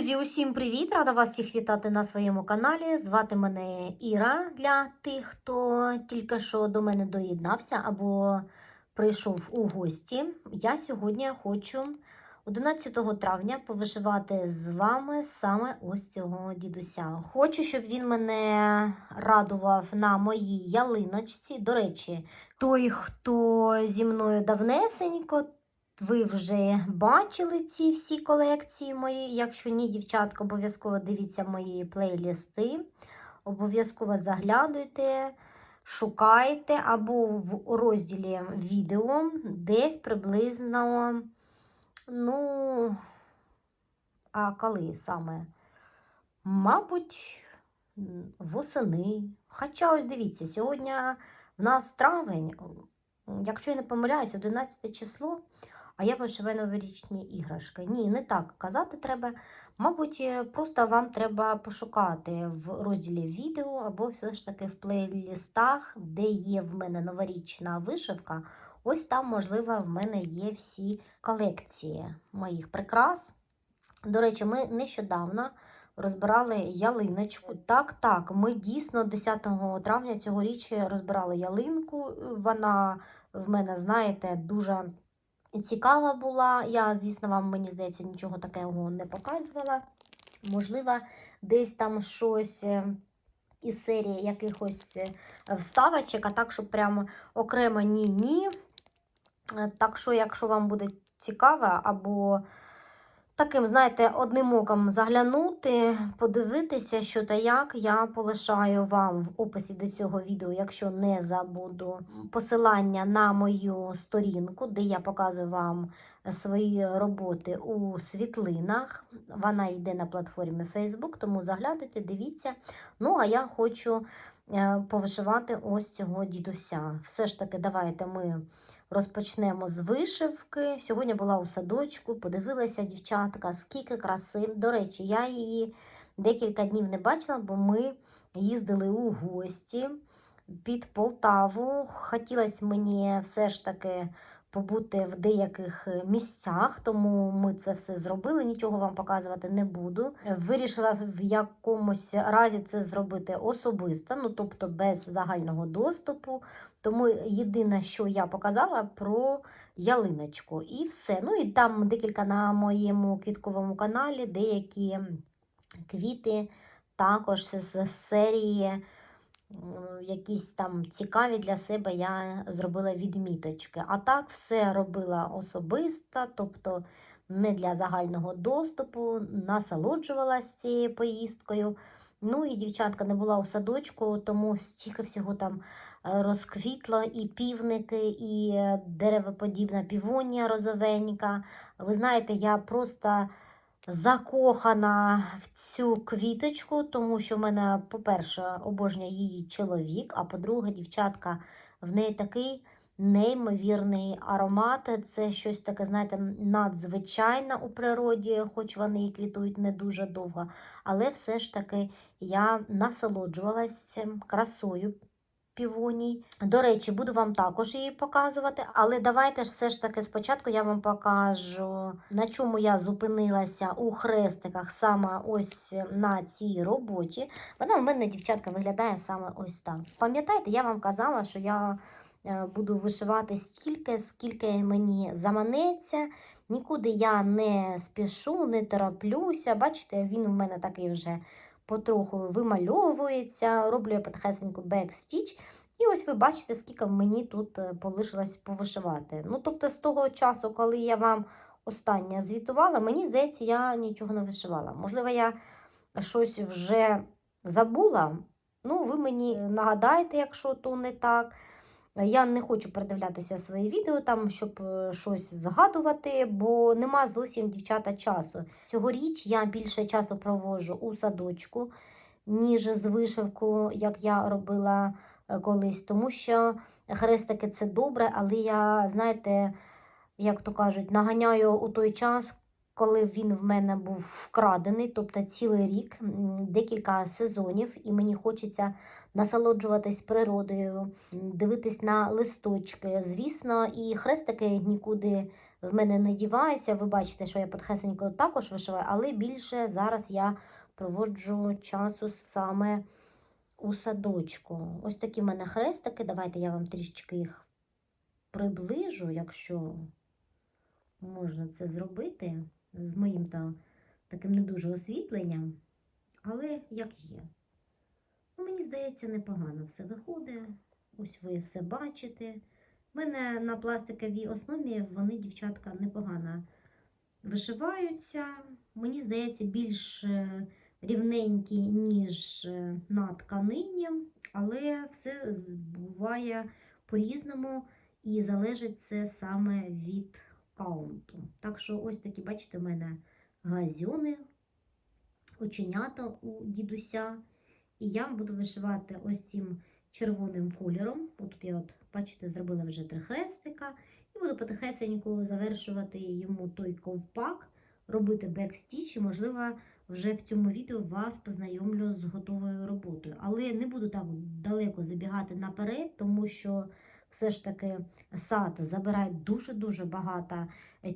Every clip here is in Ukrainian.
Друзі, усім привіт! Рада вас всіх вітати на своєму каналі. Звати мене Іра для тих, хто тільки що до мене доєднався або прийшов у гості. Я сьогодні хочу 11 травня повишивати з вами саме ось цього дідуся. Хочу, щоб він мене радував на моїй ялиночці. До речі, той, хто зі мною давнесенько, ви вже бачили ці всі колекції мої. Якщо ні, дівчатка, обов'язково дивіться мої плейлісти. Обов'язково заглядуйте, шукайте або в розділі відео десь приблизно. Ну, а коли саме? Мабуть, восени. Хоча ось дивіться, сьогодні в нас травень, якщо я не помиляюсь, 11 число. А я вишиваю новорічні іграшки. Ні, не так казати треба. Мабуть, е, просто вам треба пошукати в розділі відео або все ж таки в плейлістах, де є в мене новорічна вишивка. Ось там, можливо, в мене є всі колекції моїх прикрас. До речі, ми нещодавно розбирали ялиночку. Так, так, ми дійсно 10 травня цьогоріч розбирали ялинку. Вона в мене, знаєте, дуже. Цікава була. Я, звісно, вам, мені здається, нічого такого не показувала. Можливо, десь там щось е, із серії якихось е, вставочок, а так, щоб прямо окремо ні-ні. Е, Так що, якщо вам буде цікаво, або таким, знаєте, одним оком заглянути, подивитися, що та як, я полишаю вам в описі до цього відео, якщо не забуду, посилання на мою сторінку, де я показую вам свої роботи у світлинах. Вона йде на платформі Facebook, тому заглядуйте, дивіться. Ну, а я хочу е, повишивати ось цього дідуся. Все ж таки, давайте ми розпочнемо з вишивки. Сьогодні була у садочку, подивилася дівчатка, скільки краси. До речі, я її декілька днів не бачила, бо ми їздили у гості під Полтаву. Хотілося мені все ж таки побути в деяких місцях, тому ми це все зробили. Нічого вам показувати не буду. Вирішила в якомусь разі це зробити особисто, ну тобто без загального доступу. Тому єдине, що я показала про ялиночку, і все. Ну і там декілька на моєму квітковому каналі, деякі квіти також з серії. Якісь там цікаві для себе я зробила відміточки. А так все робила особисто, тобто не для загального доступу, насолоджувалася цією поїздкою. Ну і дівчатка не була у садочку, тому стільки всього там розквітло, і півники, і деревоподібна півонія розовенька. Ви знаєте, я просто закохана в цю квіточку, тому що в мене, по-перше, обожнює її чоловік, а по-друге, дівчатка, в неї такий неймовірний аромат. Це щось таке, знаєте, надзвичайне у природі, хоч вони і квітують не дуже довго. Але все ж таки я насолоджувалася красою півоній. До речі, буду вам також її показувати, але давайте все ж таки спочатку я вам покажу, на чому я зупинилася у хрестиках саме ось на цій роботі. Вона в мене, дівчатка, виглядає саме ось так. Пам'ятаєте, я вам казала, що я е, буду вишивати стільки, скільки мені заманеться. Нікуди я не спішу, не тороплюся. Бачите, він у мене такий вже потроху вимальовується, роблю я потихесеньку бекстіч. І ось ви бачите, скільки мені тут е, полишилось повишивати. Ну, тобто, з того часу, коли я вам останнє звітувала, мені здається, я нічого не вишивала. Можливо, я щось вже забула. Ну, ви мені нагадаєте, якщо то не так. Я не хочу передивлятися свої відео, там, щоб е, щось згадувати, бо нема зовсім дівчата часу. Цьогоріч я більше часу проводжу у садочку, ніж з вишивку, як я робила е, колись. Тому що хрестики це добре, але я, знаєте, як то кажуть, наганяю у той час, коли він в мене був вкрадений, тобто цілий рік, декілька сезонів, і мені хочеться насолоджуватись природою, дивитись на листочки. Звісно, і хрестики нікуди в мене не діваються. Ви бачите, що я підхесенько також вишиваю, але більше зараз я проводжу часу саме у садочку. Ось такі в мене хрестики. Давайте я вам трішечки їх приближу, якщо можна це зробити з моїм та таким не дуже освітленням. Але як є. Ну, мені здається, непогано все виходить. Ось ви все бачите. В мене на пластиковій основі вони, дівчатка, непогано вишиваються. Мені здається, більш е, рівненькі, ніж е, на тканині, але все буває по-різному і залежить це саме від каунту. Так що, ось такі, бачите, в мене глазьони, оченята у дідуся. І я буду вишивати ось цим червоним кольором. От я, от, бачите, зробила вже три хрестика. І буду потихесеньку завершувати йому той ковпак, робити бекстіч. І, можливо, вже в цьому відео вас познайомлю з готовою роботою. Але не буду так далеко забігати наперед, тому що все ж таки сад забирає дуже-дуже багато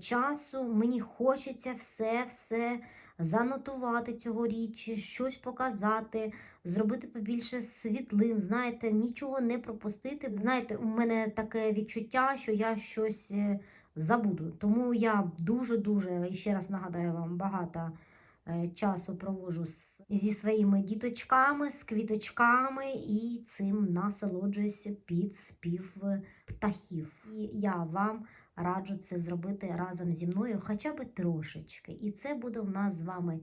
часу. Мені хочеться все-все занотувати цьогоріч, щось показати, зробити побільше світлин, знаєте, нічого не пропустити. Знаєте, у мене таке відчуття, що я щось е, забуду. Тому я дуже-дуже, і ще раз нагадаю вам, багато е, часу проводжу зі своїми діточками, з квіточками і цим насолоджуюся під спів птахів. І я вам раджу це зробити разом зі мною хоча б трошечки. І це буде у нас з вами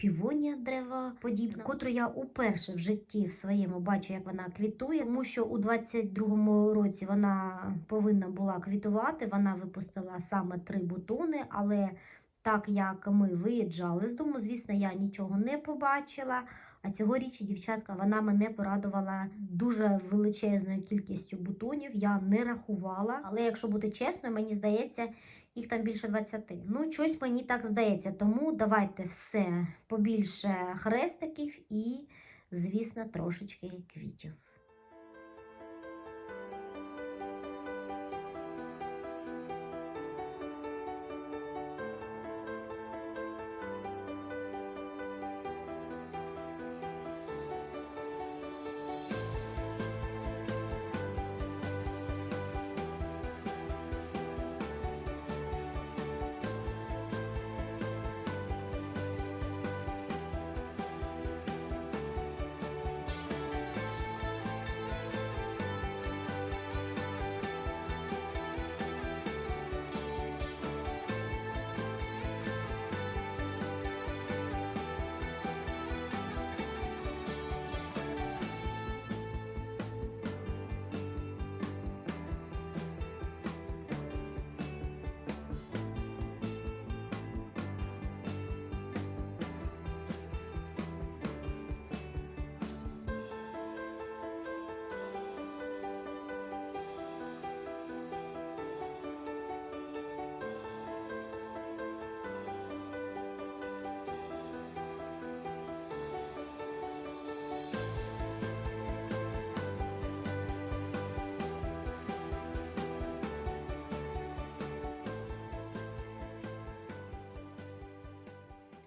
півонія древоподібна, котру я уперше в житті в своєму бачу, як вона квітує, тому що у 22-му році вона повинна була квітувати. Вона випустила саме три бутони, але так як ми виїжджали з дому, звісно, я нічого не побачила. А цьогоріч, дівчатка, вона мене порадувала дуже величезною кількістю бутонів. Я не рахувала. Але якщо бути чесною, мені здається, їх там більше 20. Ну, щось мені так здається. Тому давайте все побільше хрестиків і, звісно, трошечки квітів.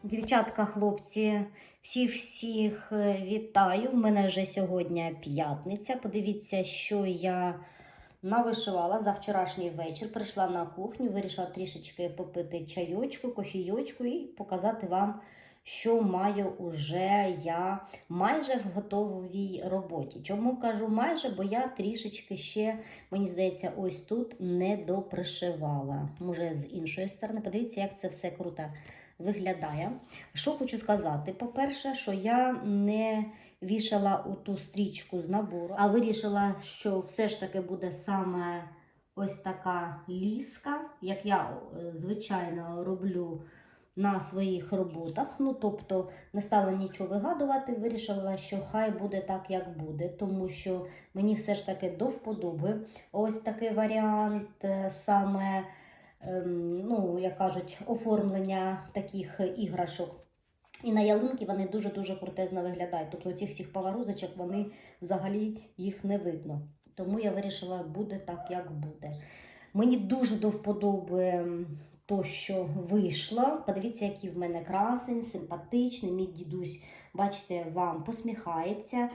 Дівчатка, хлопці, всіх-всіх е, вітаю. У мене вже сьогодні п'ятниця. Подивіться, що я навишивала за вчорашній вечір. Прийшла на кухню, вирішила трішечки попити чайочку, кофійочку і показати вам, що маю уже я майже в готовій роботі. Чому кажу майже? Бо я трішечки ще, мені здається, ось тут не допришивала. Може, з іншої сторони. Подивіться, як це все круто виглядає. Що хочу сказати? По-перше, що я не вішала ту стрічку з набору, а вирішила, що все ж таки буде саме ось така ліска, як я е, звичайно роблю на своїх роботах. Ну, тобто не стала нічого вигадувати, вирішила, що хай буде так, як буде, тому що мені все ж таки до вподоби ось такий варіант е, саме ну, як кажуть, оформлення таких іграшок. І на ялинки вони дуже-дуже крутезно виглядають. Тобто цих всіх поворозочок вони взагалі їх не видно. Тому я вирішила, буде так, як буде. Мені дуже до вподоби то, що вийшло. Подивіться, який в мене красень, симпатичний. Мій дідусь, бачите, вам посміхається.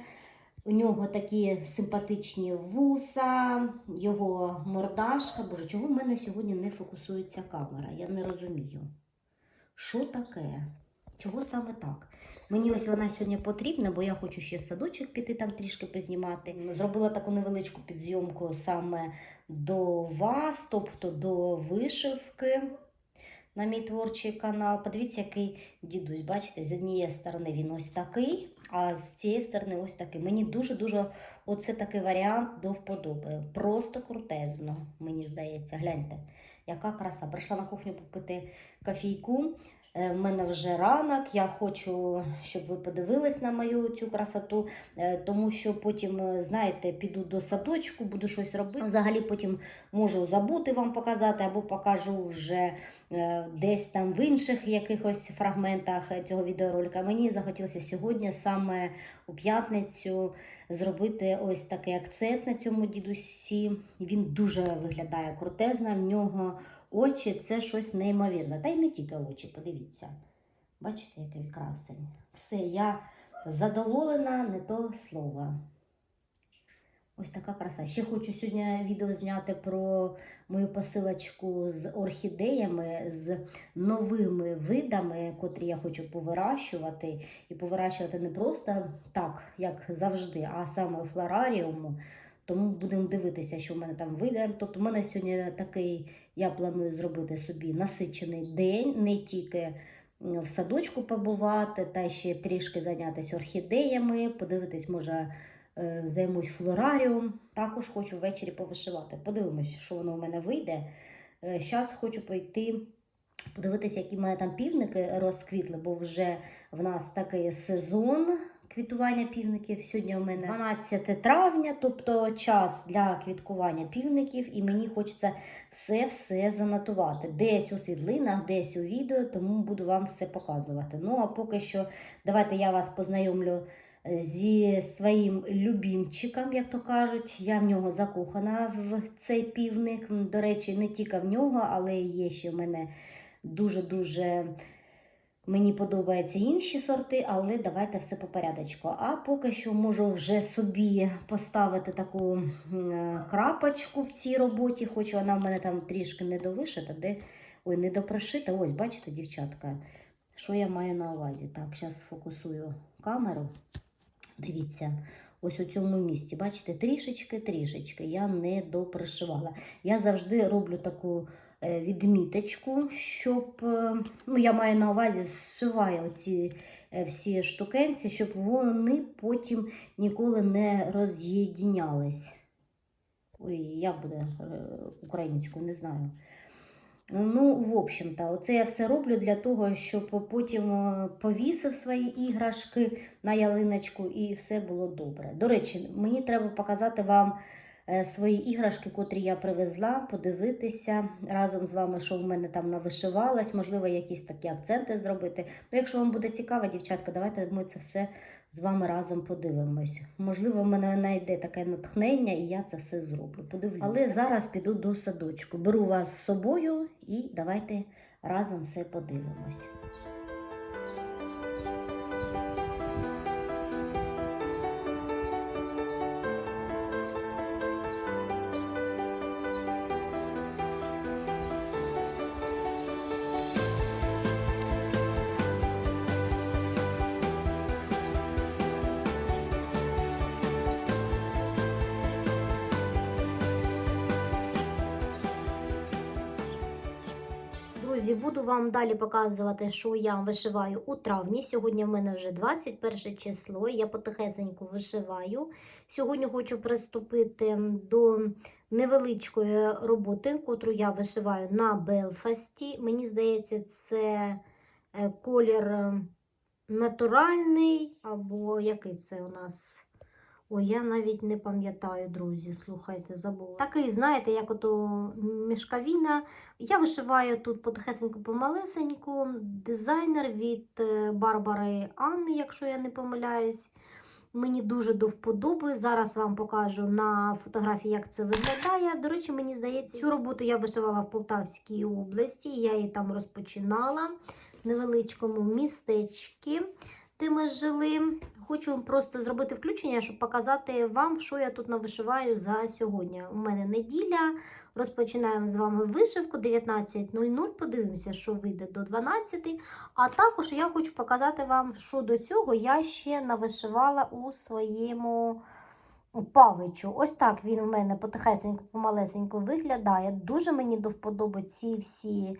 У нього такі симпатичні вуса, його мордашка. Боже, чого в мене сьогодні не фокусується камера? Я не розумію. Що таке? Чого саме так? Мені ось вона сьогодні потрібна, бо я хочу ще в садочок піти там трішки познімати. Зробила таку невеличку підзйомку саме до вас, тобто до вишивки на мій творчий канал. Подивіться, який дідусь. Бачите, з однієї сторони він ось такий, а з цієї сторони ось такий. Мені дуже-дуже оце такий варіант до вподоби. Просто крутезно, мені здається. Гляньте, яка краса. Прийшла на кухню попити кофійку. Е, В мене вже ранок. Я хочу, щоб ви подивились на мою цю красоту, е, тому що потім, е, знаєте, піду до садочку, буду щось робити. Взагалі потім можу забути вам показати, або покажу вже десь там в інших якихось фрагментах цього відеоролика. Мені захотілося сьогодні саме у п'ятницю зробити ось такий акцент на цьому дідусі. Він дуже виглядає крутезно, в нього очі це щось неймовірне. Та й не тільки очі, подивіться. Бачите, який красень. Все, я задоволена, не то слово. Ось така краса. Ще хочу сьогодні відео зняти про мою посилочку з орхідеями, з новими видами, котрі я хочу повирощувати. І повирощувати не просто так, як завжди, а саме у флораріуму. Тому будемо дивитися, що в мене там вийде. Тобто, в мене сьогодні такий, я планую зробити собі насичений день, не тільки в садочку побувати, та ще трішки зайнятися орхідеями, подивитись, може, е, займусь флораріум. Також хочу ввечері повишивати. Подивимось, що воно у мене вийде. Зараз хочу пойти. Подивитися, які в мене там півники розквітли, бо вже в нас такий сезон квітування півників. Сьогодні у мене 12 травня, тобто час для квіткування півників, і мені хочеться все-все занотувати. Десь у світлинах, десь у відео, тому буду вам все показувати. Ну а поки що, давайте я вас познайомлю е, зі своїм любімчиком, як то кажуть. Я в нього закохана в цей півник. До речі, не тільки в нього, але є ще в мене дуже-дуже. Мені подобаються інші сорти, але давайте все по порядочку. А поки що можу вже собі поставити таку крапочку в цій роботі, хоч вона в мене там трішки недовишита, де ой, недопрошита. Ось, бачите, дівчатка, що я маю на увазі. Так, зараз сфокусую камеру. Дивіться, ось у цьому місці, бачите, трішечки-трішечки я не допришивала. Я завжди роблю таку е, відміточку, щоб, е, ну, я маю на увазі, зшиваю оці е, всі штукенці, щоб вони потім ніколи не роз'єднялись. Ой, як буде е, українською, не знаю. Ну, в общем-то, оце я все роблю для того, щоб потім е, повісив свої іграшки на ялиночку і все було добре. До речі, мені треба показати вам е, свої іграшки, котрі я привезла, подивитися разом з вами, що в мене там навишивалось, можливо, якісь такі акценти зробити. Ну, якщо вам буде цікаво, дівчатка, давайте ми це все з вами разом подивимось. Можливо, в мене знайде таке натхнення, і я це все зроблю. Подивлюся. Але зараз піду до садочку. Беру вас з собою і давайте разом все подивимось. Друзі, буду вам далі показувати, що я вишиваю у травні. Сьогодні в мене вже 21 число. Я потихесеньку вишиваю. Сьогодні хочу приступити до невеличкої роботи, котру я вишиваю на Белфасті. Мені здається, це е, колір е, натуральний, або який це у нас. Ой, я навіть не пам'ятаю, друзі. Слухайте, забула. Такий, знаєте, як ото мішкавіна. Я вишиваю тут потихесеньку помалесеньку. Дизайнер від е, Барбари Анни, якщо я не помиляюсь. Мені дуже до вподоби. Зараз вам покажу на фотографії, як це виглядає. До речі, мені здається, цю роботу я вишивала в Полтавській області. Я її там розпочинала в невеличкому містечці, де ми жили. Хочу просто зробити включення, щоб показати вам, що я тут навишиваю за сьогодні. У мене неділя. Розпочинаємо з вами вишивку 19.00. Подивимося, що вийде до 12. А також я хочу показати вам, що до цього я ще навишивала у своєму павичу. Ось так він у мене потихесенько, помалесенько виглядає. Дуже мені до вподоби ці всі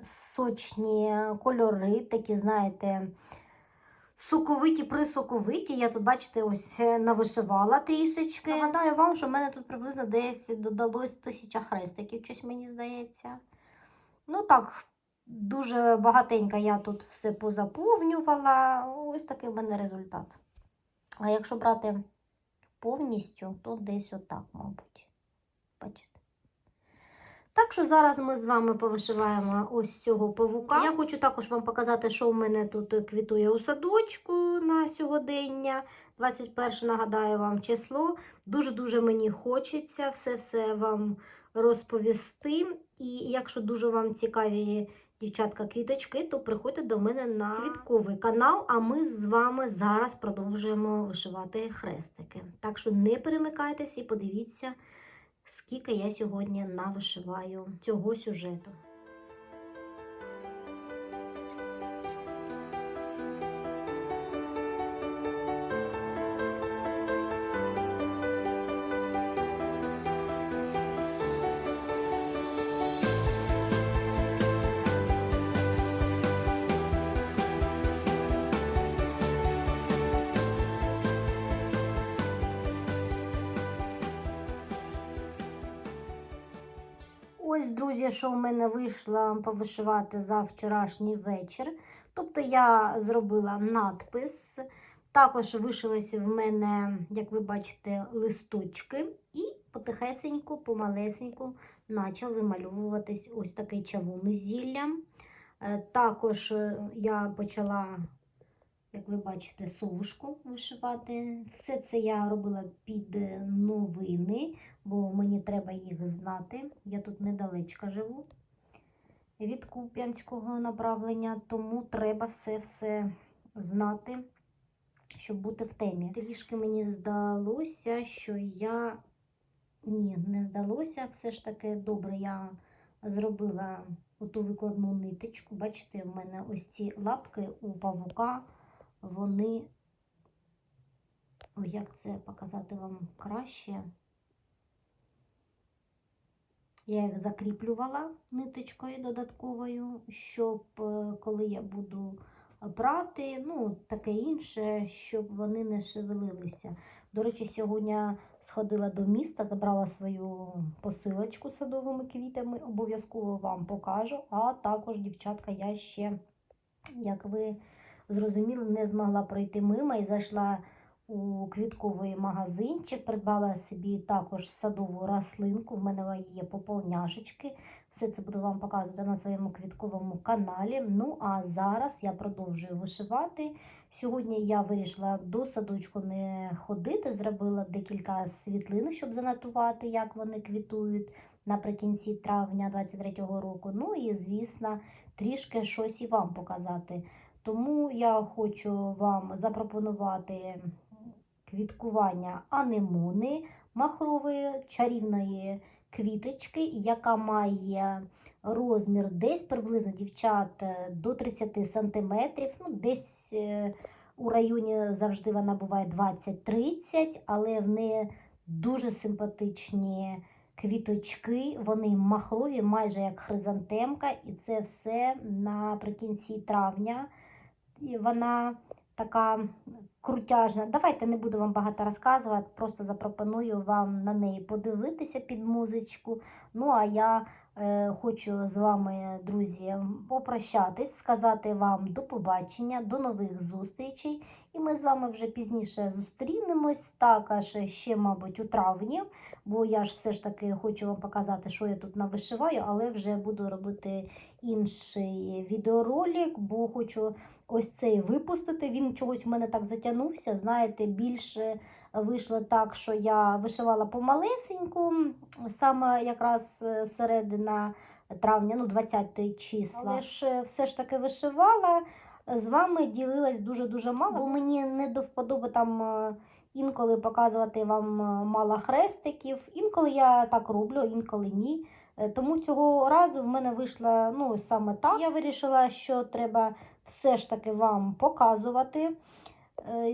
сочні кольори, такі, знаєте, соковиті, присоковиті. Я тут, бачите, ось е, навишивала трішечки. Нагадаю вам, що в мене тут приблизно десь додалось тисяча хрестиків, щось мені здається. Ну так, дуже багатенько я тут все позаповнювала. Ось такий в мене результат. А якщо брати повністю, то десь отак, мабуть. Бачите? Так що зараз ми з вами повишиваємо ось цього павука. Я хочу також вам показати, що в мене тут квітує у садочку на сьогодення. 21 нагадаю вам число. Дуже-дуже мені хочеться все-все вам розповісти. І якщо дуже вам цікаві дівчатка квіточки, то приходьте до мене на квітковий канал, а ми з вами зараз продовжуємо вишивати хрестики. Так що не перемикайтеся і подивіться, скільки я сьогодні навишиваю цього сюжету. Що в мене вийшло повишивати за вчорашній вечір. Тобто я зробила надпис. Також вишилися в мене, як ви бачите, листочки, і потихесеньку, помалесеньку почав вимальовуватись ось такий чавун зіллям. Е, Також я почала, як ви бачите, совушку вишивати. Все це я робила під новини, бо мені треба їх знати. Я тут недалечко живу від Куп'янського направлення, тому треба все-все знати, щоб бути в темі. Трішки мені здалося, що я. Ні, не здалося. Все ж таки добре я зробила оту викладну ниточку. Бачите, в мене ось ці лапки у павука, вони. Як це показати вам краще? Я їх закріплювала ниточкою додатковою, щоб е, коли я буду брати, ну, таке інше, щоб вони не шевелилися. До речі, сьогодні сходила до міста, забрала свою посилочку з садовими квітами, обов'язково вам покажу. А також, дівчатка, я ще, як ви зрозуміли, не змогла пройти мимо і зайшла у квітковий магазинчик, придбала собі також садову рослинку. В мене є пополняшечки. Все це буду вам показувати на своєму квітковому каналі. Ну а зараз я продовжую вишивати. Сьогодні я вирішила до садочку не ходити, зробила декілька світлин, щоб занотувати, як вони квітують наприкінці травня 23-го року. Ну і, звісно, трішки щось і вам показати. Тому я хочу вам запропонувати квіткування анемони махрової чарівної квіточки, яка має розмір десь приблизно дівчат до 30 см, ну, десь е, у районі завжди вона буває 20-30, але в неї дуже симпатичні квіточки, вони махрові, майже як хризантемка, і це все наприкінці травня. І вона така крутяжна. Давайте не буду вам багато розказувати, просто запропоную вам на неї подивитися під музичку. Ну, а я хочу з вами, друзі, попрощатись, сказати вам до побачення, до нових зустрічей. І ми з вами вже пізніше зустрінемось, також ще, мабуть, у травні, бо я ж все ж таки хочу вам показати, що я тут навишиваю, але вже буду робити інший відеоролик, бо хочу ось цей випустити. Він чогось в мене так затягнувся. Знаєте, більше вийшло так, що я вишивала помалесеньку, саме якраз е, середина травня, ну 20 числа. Але ж е, все ж таки вишивала. З вами ділилась дуже-дуже мало, бо мені не до вподоби там е, інколи показувати вам е, мало хрестиків. Інколи я так роблю, інколи ні. Е, Тому цього разу в мене вийшло ну, саме так. Я вирішила, що треба все ж таки вам показувати е,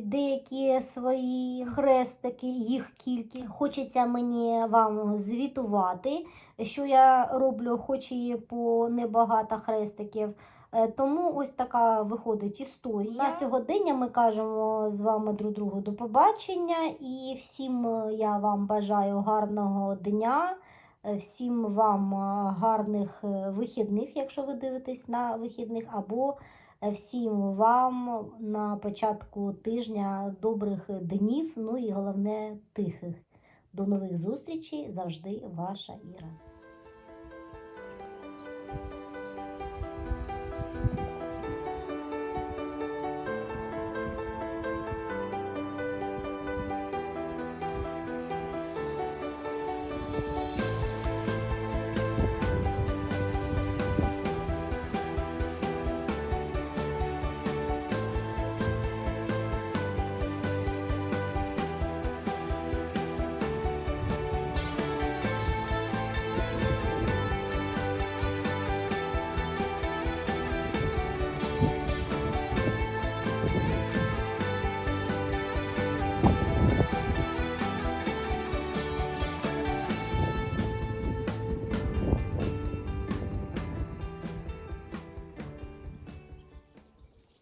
деякі свої хрестики, їх кількість. Хочеться мені вам звітувати, що я роблю, хоч і по небагато хрестиків. Е, Тому ось така виходить історія. На сьогодення ми кажемо з вами друг другу до побачення, і всім е, я вам бажаю гарного дня. Е, Всім вам е, гарних е, вихідних, якщо ви дивитесь на вихідних, або е, всім вам на початку тижня добрих днів, ну і головне тихих. До нових зустрічей завжди ваша Іра.